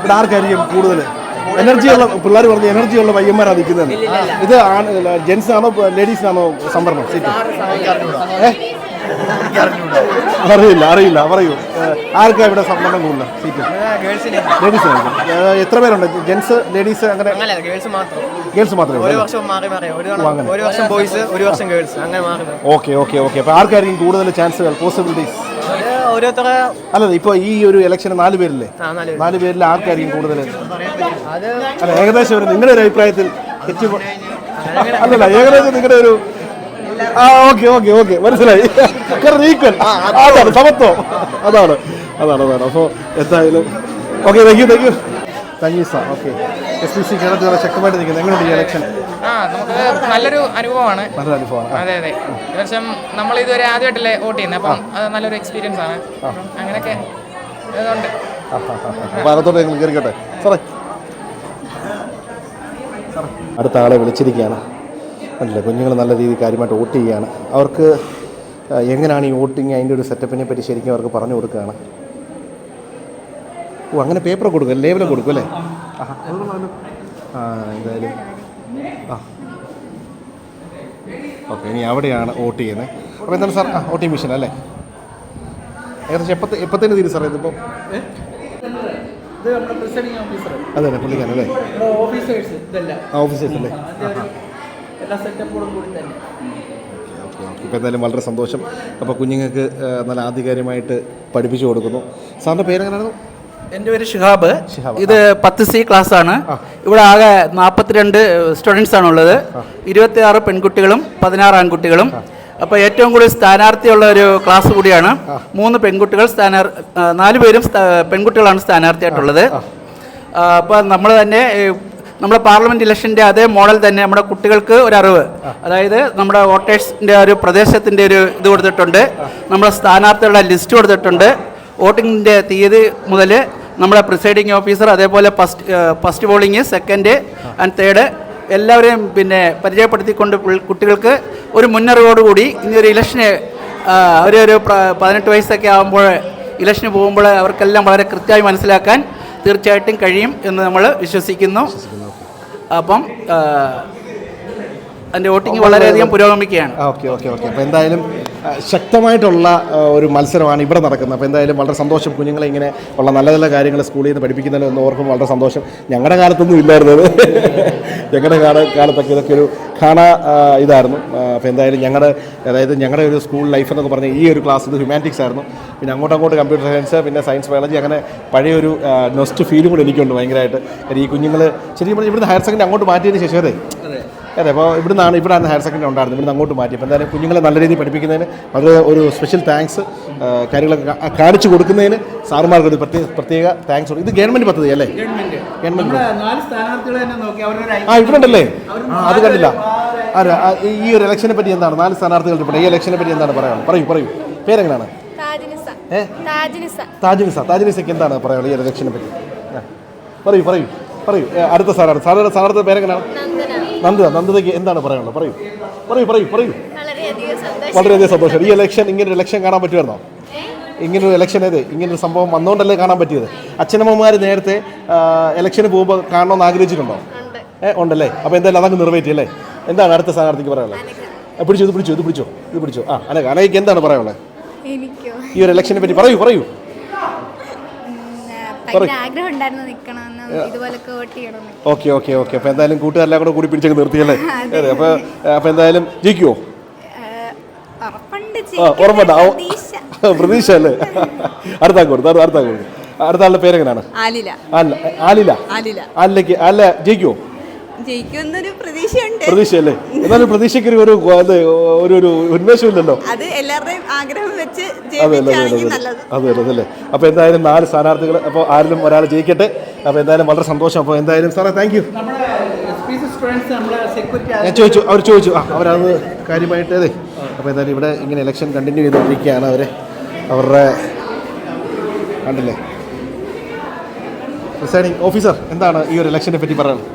ഇവിടെ ആർക്കായിരിക്കും കൂടുതൽ? എനർജിയുള്ള പിള്ളേർ പറഞ്ഞ എനർജിയുള്ള പയ്യന്മാരാണ് നിൽക്കുന്നത്. ഇത് ആണ് ജെൻസ് ആണോ ലേഡീസിനാണോ സംവരണം? സീറ്റ്. ഏ? അറിയില്ല അറിയില്ല പറയൂ. ആർക്കാ ഇവിടെ സംവരണം കൂടുതൽ? സീറ്റ്? ലേഡീസ് എത്ര പേരുണ്ട്? ജെൻസ് ലേഡീസ് അങ്ങനെ? ഗേൾസ് മാത്രം. ഗേൾസ് മാത്രമേ ഒരു വർഷം മാറി മാറി. ഒരു ഓ, അങ്ങനെ. ഒരു വർഷം ബോയ്സ് ഒരു വർഷം ഗേൾസ് അങ്ങനെ മാറി മാറി. ഓക്കെ ഓക്കെ ഓക്കെ അപ്പൊ ആർക്കായിരിക്കും കൂടുതൽ ചാൻസുകൾ പോസിബിലിറ്റീസ് അല്ല ഇപ്പൊ ഈ ഒരു ഇലക്ഷന് നാല് പേരില്ലേ? നാല് പേരിൽ ആർക്കായിരിക്കും കൂടുതൽ? അല്ല ഏകദേശം ഒരു നിങ്ങളുടെ ഒരു അഭിപ്രായത്തിൽ അല്ലല്ല ഏകദേശം നിങ്ങളുടെ ഒരു ആ ഓക്കെ ഓക്കെ ഓക്കെ മനസ്സിലായി. ഈക്വൽ അതാണ്. സമത്വം. അതാണ് അതാണ് അതാണ്. അപ്പോൾ എന്തായാലും okay thank you thank you thank you sir okay S P C കേരളത്തിൽ വളരെ ശക്തമായിട്ട് നിൽക്കുന്നത് എങ്ങനെയുണ്ട് ഈ ഇലക്ഷൻ ആ നമുക്ക് നല്ലൊരു അനുഭവമാണ്. നല്ല അനുഭവമാണ്. അതെ അതെ. വർഷം നമ്മൾ ഇതുവരെ ആദ്യമായിട്ടല്ലേ വോട്ട് ചെയ്യുന്നത് അപ്പം അത് നല്ലൊരു എക്സ്പീരിയൻസ് ആണ്. അങ്ങനെയൊക്കെ ഇതുണ്ട്. അപ്പോൾ അകത്തോട്ട് ഞങ്ങൾ കയറിക്കോട്ടെ. സാറേ അടുത്ത ആളെ വിളിച്ചിരിക്കുകയാണ്. അല്ലേ കുഞ്ഞുങ്ങൾ നല്ല രീതിയിൽ കാര്യമായിട്ട് വോട്ട് ചെയ്യുകയാണ്. അവർക്ക് എങ്ങനെയാണ് ഈ വോട്ടിങ് അതിന്റെ ഒരു സെറ്റപ്പിനെ പറ്റി ശരിക്കും അവർക്ക് പറഞ്ഞു കൊടുക്കുകയാണ്? ഓ അങ്ങനെ പേപ്പർ കൊടുക്കും ലേബൽ കൊടുക്കും അല്ലേ. ആ എന്തായാലും. ആ. ഓക്കെ ഇനി അവിടെയാണ് വോട്ട് ചെയ്യുന്നത്. അപ്പോൾ എന്താണ് സാർ? ആ വോട്ടിംഗ് മെഷീൻ അല്ലേ? ഏകദേശം എപ്പത്തെ എപ്പത്തേന് തീരും സാർ ഇതിപ്പോൾ അതെ അതെ പുള്ളിക്കാരൻ അല്ലേ? ഓഫീസേഴ്സ് അല്ലേ? എല്ലാ സെറ്റപ്പോടും കൂടി തന്നെ. ഇപ്പോൾ എന്തായാലും വളരെ സന്തോഷം. അപ്പോൾ കുഞ്ഞുങ്ങൾക്ക് നല്ല ആധികാരികമായിട്ട് പഠിപ്പിച്ചു കൊടുക്കുന്നു. സാറിന്റെ പേരെങ്ങനെയായിരുന്നു? എന്റെ പേര് ഷിഹാബ്. ഇത് പത്ത് സി ക്ലാസ് ആണ് ഇവിടെ ആകെ നാൽപ്പത്തിരണ്ട് സ്റ്റുഡൻസ് ആണുള്ളത്. ഇരുപത്തി ആറ് പെൺകുട്ടികളും പതിനാറ് ആൺകുട്ടികളും. അപ്പോൾ ഏറ്റവും കൂടുതൽ സ്ഥാനാർത്ഥിയുള്ള ഒരു ക്ലാസ് കൂടിയാണ്. മൂന്ന് പെൺകുട്ടികൾ സ്ഥാനാർ നാല് പേരും പെൺകുട്ടികളാണ് സ്ഥാനാർത്ഥിയായിട്ടുള്ളത്. അപ്പോൾ നമ്മൾ തന്നെ നമ്മുടെ പാർലമെന്റ് ഇലക്ഷന്റെ അതേ മോഡൽ തന്നെ നമ്മുടെ കുട്ടികൾക്ക് ഒരു അറിവ്. അതായത് നമ്മുടെ വോട്ടേഴ്സിന്റെ ഒരു പ്രദേശത്തിന്റെ ഒരു ഇത് കൊടുത്തിട്ടുണ്ട്. നമ്മുടെ സ്ഥാനാർത്ഥികളുടെ ലിസ്റ്റ് കൊടുത്തിട്ടുണ്ട്. വോട്ടിങ്ങിന്റെ തീയതി മുതൽ നമ്മുടെ പ്രിസൈഡിംഗ് ഓഫീസർ അതേപോലെ first first polling second and third എല്ലാവരെയും പിന്നെ പരിചയപ്പെടുത്തിക്കൊണ്ട് കുട്ടികൾക്ക് ഒരു മുന്നറിവോടുകൂടി ഇനി ഒരു ഇലക്ഷന് ഒരു ഒരു പതിനെട്ട് വയസ്സൊക്കെ ആകുമ്പോൾ ഇലക്ഷന് പോകുമ്പോൾ അവർക്കെല്ലാം വളരെ കൃത്യമായി മനസ്സിലാക്കാൻ തീർച്ചയായിട്ടും കഴിയും എന്ന് നമ്മൾ വിശ്വസിക്കുന്നു. അപ്പം അതിന്റെ വോട്ടിംഗ് വളരെയധികം പുരോഗമിക്കുകയാണ്. Okay okay okay. അപ്പോൾ എന്തായാലും ശക്തമായിട്ടുള്ള ഒരു മത്സരമാണ് ഇവിടെ നടക്കുന്നത്. അപ്പോൾ എന്തായാലും വളരെ സന്തോഷം കുഞ്ഞുങ്ങളെ ഇങ്ങനെ ഉള്ള നല്ല നല്ല കാര്യങ്ങൾ സ്കൂളിൽ നിന്ന് പഠിപ്പിക്കുന്നതിൽ എന്ന് ഓർക്കുമ്പോൾ വളരെ സന്തോഷം. ഞങ്ങളുടെ കാലത്തൊന്നും ഇല്ലായിരുന്നു അത്. ഞങ്ങളുടെ കാല കാലത്തൊക്കെ ഇതൊക്കെ ഒരു കാണാ ഇതായിരുന്നു. അപ്പോൾ എന്തായാലും ഞങ്ങളുടെ അതായത് ഞങ്ങളുടെ ഒരു സ്കൂൾ ലൈഫ് എന്നൊക്കെ പറഞ്ഞാൽ ഈ ഒരു ക്ലാസ് ഇത് ഹ്യൂമാനിറ്റിക്സ് ആയിരുന്നു. പിന്നെ അങ്ങോട്ട് അങ്ങോട്ട് കമ്പ്യൂട്ടർ സയൻസ് പിന്നെ സയൻസ് ബയോളജി അങ്ങനെ പഴയൊരു നൊസ്റ്റ് ഫീലും കൂടെ എനിക്കുണ്ട് ഭയങ്കരമായിട്ട് ഈ കുഞ്ഞുങ്ങൾ ശരിക്കും പറഞ്ഞാൽ ഇവിടുന്ന് ഹയർ സെക്കൻഡറി അങ്ങോട്ട് മാറ്റിയതിന് ശേഷം അതെ അതെ അപ്പോൾ ഇവിടെ നിന്നാണ് ഇവിടെയാണ് ഹയർ സെക്കൻഡറി ഉണ്ടായിരുന്നത്. ഇവിടെ അങ്ങോട്ട് മാറ്റി. അപ്പോൾ എന്തായാലും കുഞ്ഞുങ്ങളെ നല്ല രീതിയിൽ പഠിപ്പിക്കുന്നതിന് വളരെ ഒരു സ്പെഷ്യൽ താങ്ക്സ് കാര്യങ്ങളൊക്കെ കാണിച്ചു കൊടുക്കുന്നതിന് സാറുമാർക്ക് ഒരു പ്രത്യേക പ്രത്യേക താങ്ക്സ് ഇത് ഗവൺമെന്റ് പദ്ധതി അല്ലേ? ഗവൺമെന്റ്. ആ ഇവിടെ ഉണ്ടല്ലേ അത് കണ്ടില്ല. അല്ല ഈ- ഒരു ഇലക്ഷനെ പറ്റി എന്താണ്? നാല് സ്ഥാനാർത്ഥികളുടെ ഇവിടെ ഈ ഇലക്ഷനെ പറ്റി എന്താണ് പറയാനുള്ളത്? പറയൂ പറയൂ. പേരെങ്ങനെയാണ് താജിനിസ താജ് നിസ താജ് എന്താണ് പറയാനുള്ളത് ഈ ഇലക്ഷനെ പറ്റി. പറയൂ പറയൂ പറയൂ. അടുത്ത സ്ഥാനാർത്ഥി. സാറിന്റെ സ്ഥാനാർത്ഥി പേരെങ്ങനെയാണ് നന്ദിത നന്ദിതയ്ക്ക് എന്താണ് പറയാനുള്ളത്? പറയൂ. പറയൂ പറയൂ പറയൂ. വളരെയധികം സന്തോഷം. ഈ ഇലക്ഷൻ ഇങ്ങനൊരു ഇലക്ഷൻ കാണാൻ പറ്റുമായിരുന്നോ? ഇങ്ങനൊരു ഇലക്ഷൻ ഏത്? ഇങ്ങനൊരു സംഭവം വന്നുകൊണ്ടല്ലേ കാണാൻ പറ്റിയത്? അച്ഛനമ്മമാർ നേരത്തെ ഇലക്ഷന് പോകുമ്പോൾ കാണണമെന്ന് ആഗ്രഹിച്ചിട്ടുണ്ടോ? ഏ ഉണ്ടല്ലേ. അപ്പോൾ എന്തായാലും അതങ്ങ് നിറവേറ്റി അല്ലേ? എന്താണ് അടുത്ത സ്ഥാനാർത്ഥിക്ക് പറയാനുള്ളത്? പിടിച്ചു ഇത് പിടിച്ചു ഇത് പിടിച്ചോ ഇത് പിടിച്ചോ. ആ അനക അനയ്ക്ക് എന്താണ് പറയാനുള്ളത്? ഈ ഒരു ഇലക്ഷനെ പറ്റി പറയൂ പറയൂ ഭയങ്കര ആഗ്രഹം ഉണ്ടായിരുന്നു നിൽക്കണമെന്ന് ഇതുപോലൊക്കെ വോട്ട് ചെയ്യണമെന്ന് ഓക്കെ ഓക്കെ ഓക്കെ. അപ്പൊ എന്തായാലും കൂട്ടുകാരെല്ലാം കൂടെ കൂടി പിടിച്ചങ്ങ് നിർത്തിയല്ലേ? അതെ. അപ്പൊ അപ്പോൾ എന്തായാലും ജയിക്കുവോ? ഉറപ്പുണ്ട് പ്രതീക്ഷ. അല്ലേ? അടുത്താ കൊടുത്തു അടുത്താ കൊടുത്തു. അടുത്ത ആളുടെ പേരെങ്ങനെയാണ് ആലില. ആലില. ആലില. ആലില. ജയിക്കുവോ? ജയിക്കുമെന്നൊരു പ്രതീക്ഷയുണ്ട്. പ്രതീക്ഷയല്ലേ? എന്നാലും പ്രതീക്ഷയ്ക്ക് ഒരു ഒരു ഒരു ഒരു ഉന്മേഷമില്ലല്ലോ? അത് എല്ലാവരുടെയും ആഗ്രഹം വെച്ച് അതെ അതെ അതെ അല്ലേ അതെ അതെ അപ്പോൾ എന്തായാലും നാല് സ്ഥാനാർത്ഥികൾ അപ്പോൾ ആരിലും ഒരാൾ ജയിക്കട്ടെ. അപ്പോൾ എന്തായാലും വളരെ സന്തോഷം. അപ്പോൾ എന്തായാലും സാറേ താങ്ക് യു ഞാൻ ചോദിച്ചു അവർ ചോദിച്ചു. ആ അവരത് കാര്യമായിട്ട് അതെ. അപ്പോൾ എന്തായാലും ഇവിടെ ഇങ്ങനെ ഇലക്ഷൻ കണ്ടിന്യൂ ചെയ്തുകൊണ്ടിരിക്കുകയാണ് അവർ അവരുടെ കണ്ടില്ലേ? പ്രിസൈഡിങ് ഓഫീസർ എന്താണ് ഈ ഒരു ഇലക്ഷനെ പറ്റി പറയാനുള്ളത്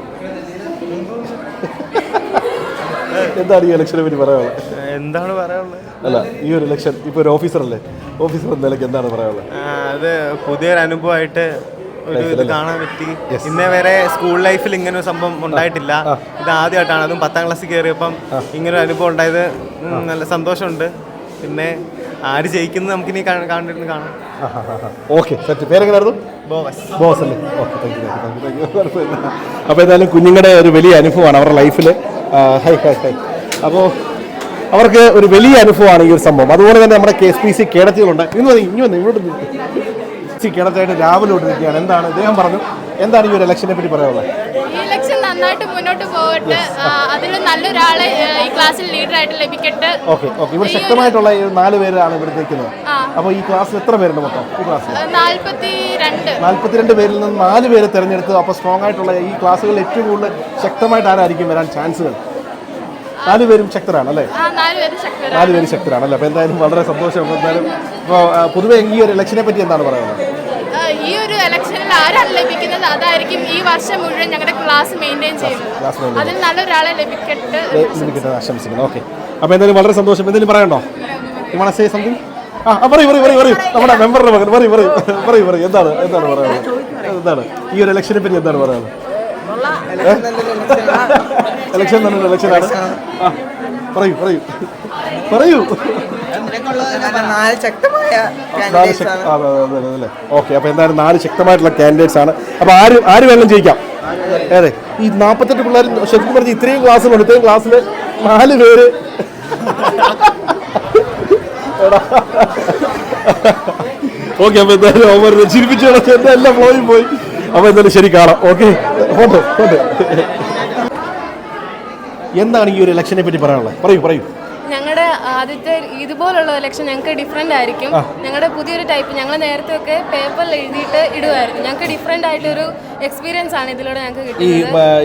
എന്താണ് ഈ ഇലക്ഷനെ പറ്റി പറയാനുള്ളത്? എന്താണ് പറയാനുള്ളത്? അല്ല ഈ ഒരു ഇലക്ഷൻ ഇപ്പോൾ ഒരു ഓഫീസർ അല്ലേ? ഓഫീസർ എന്ന നിലയ്ക്ക് എന്താണ് പറയാനുള്ളത്? അത് പുതിയൊരു അനുഭവമായിട്ട് ഒരു ഇത് കാണാൻ പറ്റി. ഇന്നേ വരെ സ്കൂൾ ലൈഫിൽ ഇങ്ങനെ ഒരു സംഭവം ഉണ്ടായിട്ടില്ല. ഇത് ആദ്യമായിട്ടാണ്. അതും പത്താം ക്ലാസ്സിൽ കയറിയപ്പം ഇങ്ങനെ ഒരു അനുഭവം ഉണ്ടായത്. നല്ല സന്തോഷമുണ്ട്. പിന്നെ ആര് ജയിക്കുന്നത് നമുക്കിനി ഇനി കണ്ടിരുന്ന് കാണാം. Okay set boss. അല്ലേ? Okay thank you thank you thank you അപ്പോൾ എന്തായാലും കുഞ്ഞുങ്ങളുടെ ഒരു വലിയ അനുഭവമാണ് അവരുടെ ലൈഫിൽ ഹൈ ഹൈ ഹൈ. അപ്പോൾ അവർക്ക് ഒരു വലിയ അനുഭവമാണ് ഈ ഒരു സംഭവം. അതുപോലെ തന്നെ നമ്മുടെ കെ എസ് പി സി കേടത്തികളുണ്ട് ഇന്ന് വന്ന് ഇനി വന്ന് ഇങ്ങോട്ട് സി കേഡറ്റായിട്ട് രാവിലെ ഇട്ടിരിക്കുകയാണ് എന്താണ്? അദ്ദേഹം പറഞ്ഞു എന്താണ് ഈ ഒരു ഇലക്ഷനെ പറ്റി പറയാനുള്ളത്? നന്നായിട്ട് മുന്നോട്ട് പോകട്ടെ. അതിൽ നല്ലൊരാളെ ഈ ക്ലാസ്സിൽ ലീഡറായിട്ട് ലഭിക്കട്ടെ. ഓക്കെ ഓക്കെ ഇവിടെ ശക്തമായിട്ടുള്ള ഈ നാല് പേരാണ് ഇവിടെ നിൽക്കുന്നത്. അപ്പോൾ ഈ ക്ലാസ്സിൽ എത്ര പേരുണ്ട് മൊത്തം? ഈ ക്ലാസ്സിൽ? നാൽപ്പത്തി രണ്ട് നാൽപ്പത്തിരണ്ട് പേരിൽ നിന്ന് നാല് പേരെ തിരഞ്ഞെടുത്ത് അപ്പോൾ സ്ട്രോങ് ആയിട്ടുള്ള ഈ ക്ലാസ്സുകളിൽ ഏറ്റവും കൂടുതൽ ശക്തമായിട്ട് ആരായിരിക്കും വരാൻ ചാൻസുകൾ? നാല് പേരും ശക്തരാണ് അല്ലേ? നാല് പേര് ശക്തരാണ്. അല്ലേ? അപ്പോൾ എന്തായാലും വളരെ സന്തോഷം. അപ്പോൾ എന്തായാലും ഇപ്പോൾ പൊതുവെ ഈ ഒരു ഇലക്ഷനെ പറ്റി എന്താണ് പറയുന്നത്? ഈ ഒരു ഇലക്ഷനിൽ ആരാണ് ലഭിക്കുന്നത്? അതായിരിക്കും ഈ വർഷം മുഴുവൻ ഞങ്ങളുടെ ക്ലാസ് മെയിന്റെയിൻ ചെയ്യുന്നത്. അതിൽ നല്ലൊരാളെ ലഭിക്കട്ടെ ആശംസിക്കുന്നു. ഓക്കെ അപ്പോൾ എന്തായാലും വളരെ സന്തോഷം. എന്തെങ്കിലും പറയണ്ടോ സേ സംതിങ് ആ പറയൂ പറയൂ പറയൂ പറയൂ. നമ്മുടെ മെമ്പറുടെ മകൻ പറയൂ പറയൂ പറയൂ പറയൂ. എന്താണ് എന്താണ് പറയുന്നത് എന്താണ്? ഈ ഒരു ഇലക്ഷനെ പറ്റി എന്താണ് പറയുന്നത് ഇലക്ഷൻ തന്നെ ഇലക്ഷനാണ് ആ. പറയൂ പറയൂ. പറയൂ. നാല് ശക്തമായ അല്ലേ ഓക്കെ അപ്പോൾ എന്തായാലും നാല് ശക്തമായിട്ടുള്ള കാൻഡിഡേറ്റ്സ് ആണ്. അപ്പോൾ ആര് ആര് വേണം ജയിക്കാം? അതെ ഈ നാൽപ്പത്തെട്ട് പിള്ളേർ ശരിക്കും പറഞ്ഞ് ഇത്രയും ക്ലാസ്സിലുണ്ട് ഇത്രയും ക്ലാസ്സിൽ നാല് പേര്. ഓക്കെ അപ്പോൾ എന്തായാലും അവർ ചിരിപ്പിച്ചു എല്ലാം ഫ്ലോയിൽ പോയി. അപ്പോൾ എന്തായാലും ശരി കാണാം. ഓക്കെ ഫോട്ടോ ഫോട്ടോ എന്താണ് ഈ ഒരു ഇലക്ഷനെ പറ്റി പറയാനുള്ളത്? പറയൂ പറയൂ. ഞങ്ങളുടെ ആദ്യത്തെ ഇതുപോലുള്ള ഇലക്ഷൻ ഞങ്ങൾക്ക് ഡിഫറെന്റ് ആയിരിക്കും. ഞങ്ങളുടെ പുതിയൊരു ടൈപ്പ് ഞങ്ങൾ നേരത്തെ ഒക്കെ പേപ്പറിൽ എഴുതിയിട്ട് ഇടുമായിരുന്നു ഞങ്ങൾക്ക് ഡിഫറെന്റ് ആയിട്ടൊരു എക്സ്പീരിയൻസ് ആണ് ഇതിലൂടെ ഞങ്ങൾക്ക്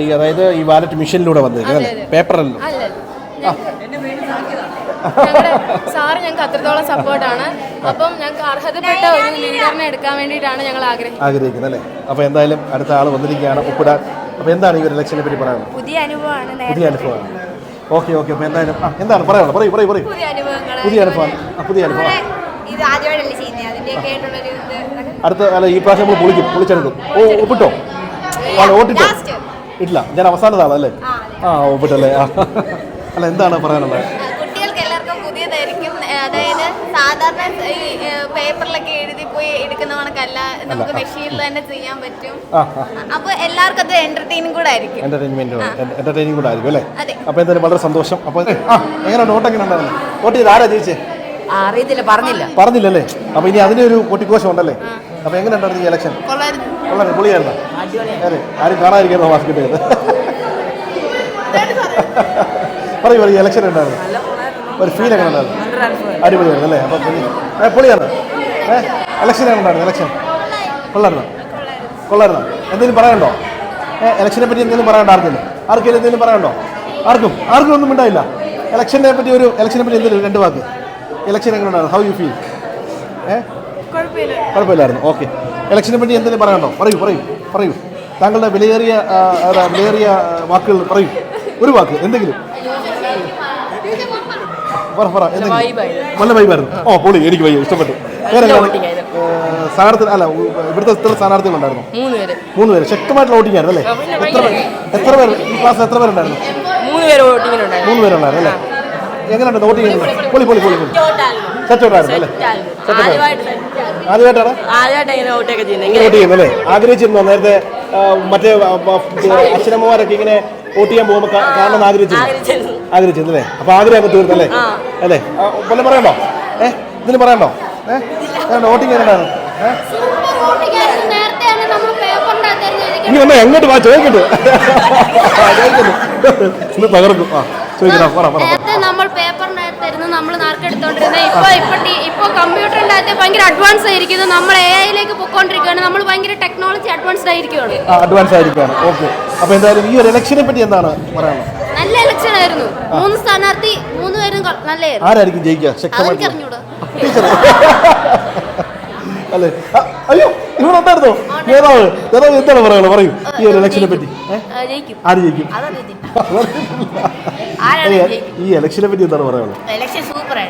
ഈ അതായത് ഈ വാലറ്റ് മെഷീനിലൂടെ വന്നത് പേപ്പറല്ലോ സാറ് ഞങ്ങൾക്ക് അത്രത്തോളം സപ്പോർട്ടാണ് അപ്പം ഞങ്ങൾക്ക് അർഹതപ്പെട്ട ഒരു ലീഡറിനെ എടുക്കാൻ വേണ്ടിയിട്ടാണ് ഞങ്ങൾ ആഗ്രഹിക്കുന്നത്. ആഗ്രഹിക്കുന്നത് അല്ലേ? അപ്പോൾ എന്തായാലും അടുത്ത ആൾ വന്നിരിക്കുകയാണ്. ഒപ്പിടാൻ അപ്പോൾ എന്താണ് ഈ ഒരു ഇലക്ഷനെ പറ്റി പറയുന്നത് പുതിയ അനുഭവമാണ് പുതിയ അനുഭവമാണ് ഓക്കെ ഓക്കെ അപ്പോൾ എന്തായാലും ആ എന്താണ്? പറയാനുള്ളത് പറയൂ പറയൂ പറയൂ. പുതിയ അനുഭവങ്ങൾ പുതിയ അനുഭവം. ആ പുതിയ അനുഭവം. ഇത് ആദ്യമായിട്ടല്ലേ ചെയ്യുന്നത് അതിന്റെയൊക്കെ ആയിട്ടുള്ളൊരു ഇത്. അടുത്ത അല്ല ഈ പ്രാവശ്യം നമ്മൾ പൊളിക്കും പൊളിച്ചെടുക്കും ഓ ഒപ്പിട്ടോ? ആണ് ഓട്ടിട്ടോ ഇല്ല ഞാൻ അവസാനതാണ് അല്ലേ? ആ ഒപ്പിട്ടല്ലേ? ആ. അല്ല എന്താണ് പറയാനുള്ളത്? കുട്ടികൾക്ക് എല്ലാവർക്കും പുതിയതായിരിക്കും. അതായത് സാധാരണ ഈ നമുക്ക് തന്നെ ചെയ്യാൻ പറ്റും. അപ്പോൾ എല്ലാവർക്കും അത് എന്റർടൈനിങ് കൂടെ ആയിരിക്കും എന്റർടൈൻമെന്റ് എന്റർടൈനിങ് കൂടെ ആയിരിക്കും അല്ലേ. അപ്പോൾ എന്തായാലും വളരെ സന്തോഷം. അപ്പോൾ എങ്ങനെ നോട്ട് എങ്ങനെ ഉണ്ടായിരുന്നു? ചെയ്ത് ആരാ ജയിച്ചേ? അറിയത്തില്ല പറഞ്ഞില്ല. പറഞ്ഞില്ലല്ലേ? അപ്പോൾ ഇനി അതിനൊരു കൊട്ടിക്കോശം ഉണ്ടല്ലേ അപ്പോൾ എങ്ങനെ ഉണ്ടായിരുന്നു ഈ ഇലക്ഷൻ വളരെ പൊളിയായിരുന്നു. അതെ ആരും കാണാതിരിക്കുന്നു ചെയ്ത് പറയൂ പറയൂ ഇലക്ഷൻ ഉണ്ടായിരുന്നു. ഒരു ഫീൽ എങ്ങനെ ഉണ്ടായിരുന്നു. അടിപൊളിയായിരുന്നു അല്ലേ? ഏ പൊളിയാണ്? ഏ? ഇലക്ഷൻ ഉണ്ടായിരുന്നു ഇലക്ഷൻ കൊള്ളായിരുന്നു കൊള്ളായിരുന്നു എന്തെങ്കിലും പറയണ്ടോ ഏഹ് ഇലക്ഷനെ പറ്റി എന്തെങ്കിലും പറയണ്ട ആർക്കെങ്കിലും ആർക്കെങ്കിലും എന്തെങ്കിലും പറയണ്ടോ ആർക്കും? ആർക്കും ഒന്നും ഉണ്ടായില്ല ഇലക്ഷനെ പറ്റി ഒരു ഇലക്ഷനെ പറ്റി എന്തെങ്കിലും രണ്ട് വാക്ക്. ഇലക്ഷൻ എങ്ങനെ ഉണ്ടായിരുന്നു ഹൗ യു ഫീൽ ഏ? കുഴപ്പമില്ലായിരുന്നു. ഓക്കെ ഇലക്ഷനെ പറ്റി എന്തെങ്കിലും പറയണ്ടോ പറയൂ പറയൂ പറയൂ. താങ്കളുടെ വിലയേറിയ വിലയേറിയ വാക്കുകൾ പറയൂ. ഒരു വാക്ക് എന്തെങ്കിലും? പറ പറ എന്തെങ്കിലും? നല്ല വൈബായിരുന്നു ഓ പൊളി എനിക്ക് വയ്യ ഇഷ്ടപ്പെട്ടു. വേറെ സ്ഥാനാർത്ഥി അല്ല ഇവിടുത്തെ എത്ര സ്ഥാനാർത്ഥികളുണ്ടായിരുന്നു? മൂന്ന് പേര്. ശക്തമായിട്ടുള്ള വോട്ടിംഗ് ആയിരുന്നു അല്ലേ? എത്ര എത്ര പേര്? ഈ ക്ലാസ് എത്ര പേരുണ്ടായിരുന്നു? മൂന്ന് പേര് മൂന്ന് പേരുണ്ടായിരുന്നു അല്ലേ? എങ്ങനെയുണ്ട് വോട്ടിംഗ് പൊളി പൊളി പൊളി പൊളി. സെറ്റോട്ടായിരുന്നു അല്ലേ? ആദ്യമായിട്ടാണ്? വോട്ട് ചെയ്യുന്നത്. അല്ലേ? ആഗ്രഹിച്ചിരുന്നോ? നേരത്തെ മറ്റേ അച്ഛനമ്മമാരൊക്കെ ഇങ്ങനെ വോട്ട് ചെയ്യാൻ പോകുമ്പോൾ കാണണമെന്ന് ആഗ്രഹിച്ചിരുന്നു? ആഗ്രഹിച്ചിരുന്നു. അല്ലേ അപ്പൊ ആഗ്രഹം തീർന്നല്ലേ അല്ലേ? ആ, പറയണ്ടോ ഏഹ് ഇതിന് പറയണ്ടോ ഏ? വോട്ടിംഗ് അകത്ത് ഇനി വന്നാ എങ്ങോട്ട് വാ ചോദിക്കട്ടെ. ഇന്ന് തകർക്കും ആ ചോദിക്കടാ പറ പറ. നേരത്തെ നമ്മൾ പേപ്പറിന്റെ അകത്തായിരുന്നു നമ്മൾ നാർക്കെടുത്തോണ്ടിരുന്നത് ഇപ്പൊ ഇപ്പൊ ടി- ഇപ്പൊ കമ്പ്യൂട്ടറിന്റെ അകത്ത് ഭയങ്കര അഡ്വാൻസ് ആയിരിക്കുന്നു. നമ്മൾ എ ഐയിലേക്ക് പൊക്കോണ്ടിരിക്കുകയാണ് നമ്മൾ ഭയങ്കര ടെക്നോളജി അഡ്വാൻസ്ഡ് ആയിരിക്കുകയാണ്. ആ അഡ്വാൻസ് ആയിരിക്കാണ് ഓക്കെ അപ്പൊ എന്തായാലും ഈ ഒരു ഇലക്ഷനെ പറ്റി എന്താണ് പറയാനുള്ളത്? നല്ല ഇലക്ഷൻ ആയിരുന്നു. മൂന്ന് സ്ഥാനാർത്ഥി മൂന്ന് പേരും കൊ- നല്ലതായിരുന്നു. ആരായിരിക്കും ജയിക്കുക? ശക്തമായിട്ട് ടീച്ചർ അല്ലേ? അയ്യോ ഇവിടെ ഉണ്ടായിരുന്നോ നേതാവ് നേതാവ് എന്താണ് പറയാനുള്ളത് പറയൂ. ഈ ഒരു ഇലക്ഷനെ പറ്റി. ആര് ജയിക്കും? ഈ ഇലക്ഷനെ പറ്റി എന്താണ് ഇലക്ഷൻ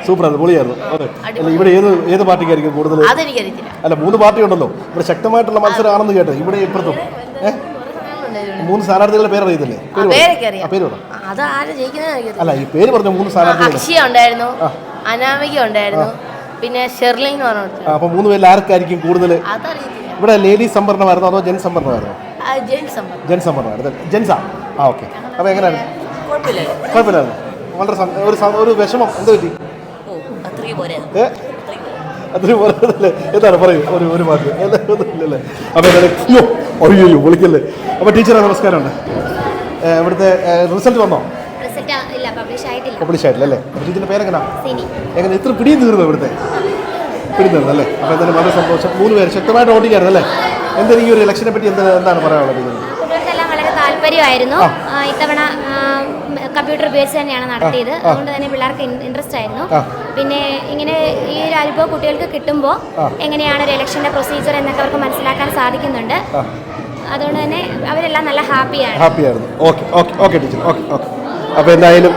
സൂപ്പറാണ് പൊളിയായിരുന്നു. അല്ല ഇവിടെ ഏത് ഏത് പാർട്ടിക്കായിരിക്കും കൂടുതൽ അല്ല മൂന്ന് പാർട്ടി ഉണ്ടല്ലോ. ഇവിടെ ശക്തമായിട്ടുള്ള മത്സരമാണെന്ന് കേട്ടെ. ഇവിടെ ഇപ്പുറത്തും? മൂന്ന് സ്ഥാനാർത്ഥികളുടെ പേര് അറിയത്തില്ലേ പേര് അല്ല ഈ പേര് പറഞ്ഞ മൂന്ന് സ്ഥാനാർത്ഥികൾ അനാമിക ഉണ്ടായിരുന്നു. പിന്നെ ഷെർലിൻ എന്ന് പറഞ്ഞു അപ്പൊ മൂന്ന് പേരിൽ ആർക്കായിരിക്കും കൂടുതൽ അതറിയില്ല ഇവിടെ ലേഡീസ് സംവരണമായിരുന്നോ അതോ ജെൻ സംവരണമായിരുന്നോ ജെൻ സംവരണമായിരുന്നു ജെൻസാ ആ ഓക്കെ. അപ്പൊ എങ്ങനെയാണ്? കുഴപ്പമില്ലായിരുന്നു വളരെ ഒരു ഒരു വിഷമം. എന്ത് പറ്റി? അത്രയും പറയുന്നല്ലേ എന്താണ് പറയൂ? ഒരു ഒരു വാക്ക് അപ്പോൾ അപ്പൊ അയ്യോ അയ്യോ വിളിക്കല്ലേ? അപ്പോൾ ടീച്ചറെ നമസ്കാരമുണ്ട്. ഉണ്ട് ഇവിടുത്തെ റിസൾട്ട് വന്നോ? ഇല്ല പബ്ലിഷ് ആയിട്ടില്ല. പബ്ലിഷ് ആയിട്ടില്ല അല്ലേ? അപ്പൊ ടീച്ചറിന്റെ പേരെങ്ങനാ സിനി. എങ്ങനെ? ഇത്ര പിടിയും തീർന്നു ഇവിടുത്തെ? പിടി തീർന്നു അല്ലേ? അപ്പൊ എന്തായാലും വളരെ സന്തോഷം. മൂന്ന് പേര് ശക്തമായിട്ട് ഓടിക്കായിരുന്നു അല്ലേ? എന്തായാലും ഈ ഒരു ഇലക്ഷനെ പറ്റി എന്താ എന്താണ് പറയാനുള്ളത് കുട്ടികൾക്കെല്ലാം വളരെ താല്പര്യമായിരുന്നു. ഇത്തവണ കമ്പ്യൂട്ടർ ഉപയോഗിച്ച് തന്നെയാണ് നടത്തിയത്. അതുകൊണ്ട് തന്നെ പിള്ളേർക്ക് ഇൻട്രസ്റ്റ് ആയിരുന്നു. പിന്നെ ഇങ്ങനെ ഈ ഒരു അനുഭവം കുട്ടികൾക്ക് കിട്ടുമ്പോൾ എങ്ങനെയാണ് ഒരു ഇലക്ഷന്റെ പ്രൊസീജിയർ എന്നൊക്കെ അവർക്ക് മനസ്സിലാക്കാൻ സാധിക്കുന്നുണ്ട്. അതുകൊണ്ട് തന്നെ അവരെല്ലാം നല്ല ഹാപ്പിയാണ് ഹാപ്പിയായിരുന്നു okay okay okay teacher okay okay അപ്പോൾ എന്തായാലും